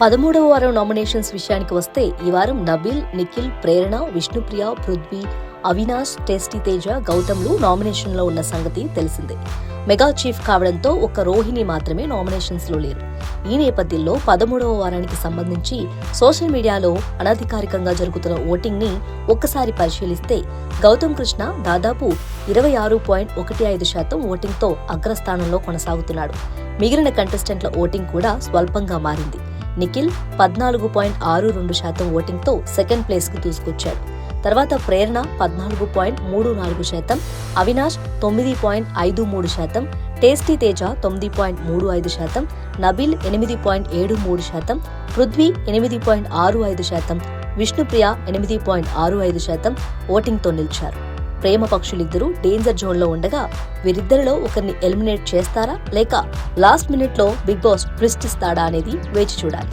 పదమూడవ వారం నామినేషన్స్ విషయానికి వస్తే ఈ వారం నబిల్ నిఖిల్ ప్రేరణ విష్ణుప్రియ పృథ్వీ అవినాష్ టేస్టీ తేజ గౌతమ్లు నామినేషన్లో ఉన్న సంగతి తెలిసిందే. మెగా చీఫ్ కావడంతో ఒక్క రోహిణి మాత్రమే నామినేషన్స్లో లేరు. ఈ నేపథ్యంలో పదమూడవ వారానికి సంబంధించి సోషల్ మీడియాలో అనధికారికంగా జరుగుతున్న ఓటింగ్ని ఒక్కసారి పరిశీలిస్తే గౌతమ్ కృష్ణ దాదాపు ఇరవై ఆరు పాయింట్ ఒకటి ఐదు శాతం ఓటింగ్తో అగ్రస్థానంలో కొనసాగుతున్నాడు. మిగిలిన కంటెస్టెంట్ల ఓటింగ్ కూడా స్వల్పంగా మారింది. నిఖిల్ పద్నాలుగు పాయింట్ ఆరు రెండు శాతం ఓటింగ్తో సెకండ్ ప్లేస్కు దూసుకొచ్చాడు. తర్వాత ప్రేరణ పద్నాలుగు పాయింట్ మూడు నాలుగు శాతం అవినాష్ తొమ్మిది పాయింట్ ఐదు మూడు శాతం టేస్టీ తేజ తొమ్మిది పాయింట్ మూడు ఐదు శాతం నబిల్ ఎనిమిది పాయింట్ ఏడు మూడు శాతం పృథ్వీ ఎనిమిది పాయింట్ ఆరు ఐదు శాతం విష్ణుప్రియ ఎనిమిది పాయింట్ ఆరు ఐదు శాతం ఓటింగ్తో నిలిచారు. ప్రేమ పక్షులిద్దరూ డేంజర్ జోన్లో ఉండగా వీరిద్దరిలో ఒకరిని ఎలిమినేట్ చేస్తారా లేక లాస్ట్ మినిట్లో బిగ్ బాస్ ట్విస్ట్ ఇస్తాడా అనేది వేచి చూడాలి.